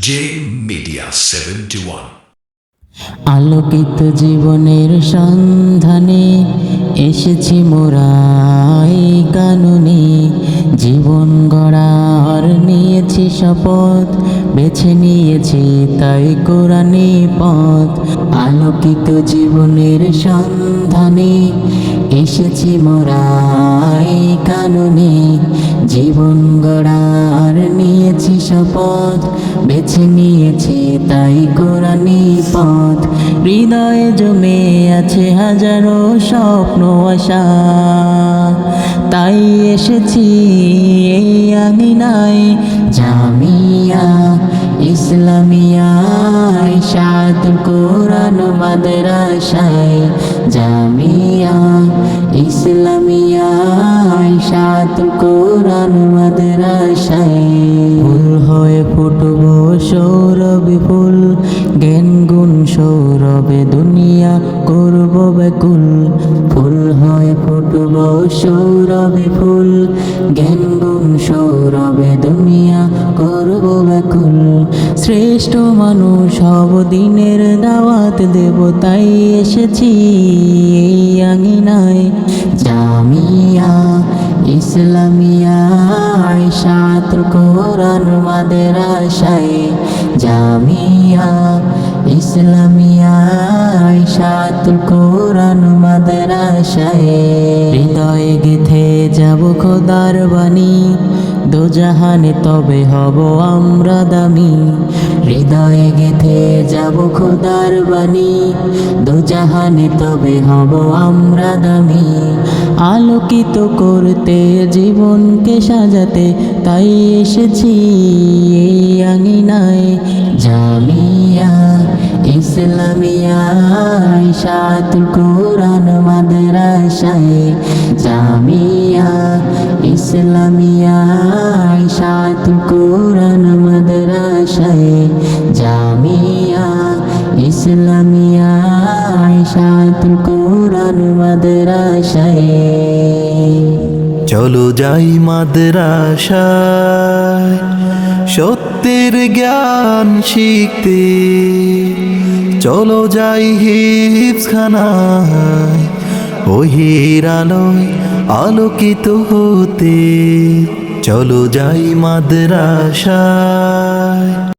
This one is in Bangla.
J Media 71. আলোকিত জীবনের সন্ধানে এসেছি মোরাই কানুনে। জীবন গড়ার নিয়েছি শপথ, বেছে নিয়েছি তাই কোরআনে পথ। আলোকিত জীবনের সন্ধানে এসেছি মোরাই কানুনে। জীবন গড়ার নিয়েছি শপথ, বেছে নিয়েছি তাই কোরআনি পথ। হৃদয়ে জমে আছে হাজারো স্বপ্ন, আশা। তাই এসেছি, এই আঙিনায়। জামিয়া, ইসলামিয়া সাত কোরআন, মাদ্রাসায়। জামিয়া, ইসলামিয়া সাত কোরআন, মাদ্রাসায়। সৌরভে ফুল, জ্ঞান গুণ সৌরভে দুনিয়া করব বেকুল ফুল হয় ফুটব সৌরভে ফুল, জ্ঞান গুণ সৌরভে দুনিয়া করব বেকুল শ্রেষ্ঠ মানুষ হব দিনের দাওয়াত দেব তাই এসেছি এই আঙিনায়। জামিয়া, ইসলামিয়া সাত কোরআন মাদ্রাসায় জামিয়া ইসলামিয়া সাত কোরআন মাদ্রাসায় হৃদয়ে গেথে যাব খোদার বাণী, দোজাহানে তবে হব আমরা দামি। হৃদয়ে গেথে যাব খোদার বাণী দোজাহানে তবে হব আমরা দামি। আলোকিত করতে জীবনকে সাজাতে তাই এসেছি এই আঙিনায়। জামিয়া, ইসলামিয়া সাতুল কোরআন মাদ্রাসায়। জামিয়া, ইসলামিয়া সাতুল কোরআন মাদ্রাসায়। চলো যাই মাদ্রাসায়, সত্যের জ্ঞান শিখতে। চলো যাই হিপসখানায় ওহির আলোয় আলোকিত হতে। চলো যাই মাদ্রাসায়।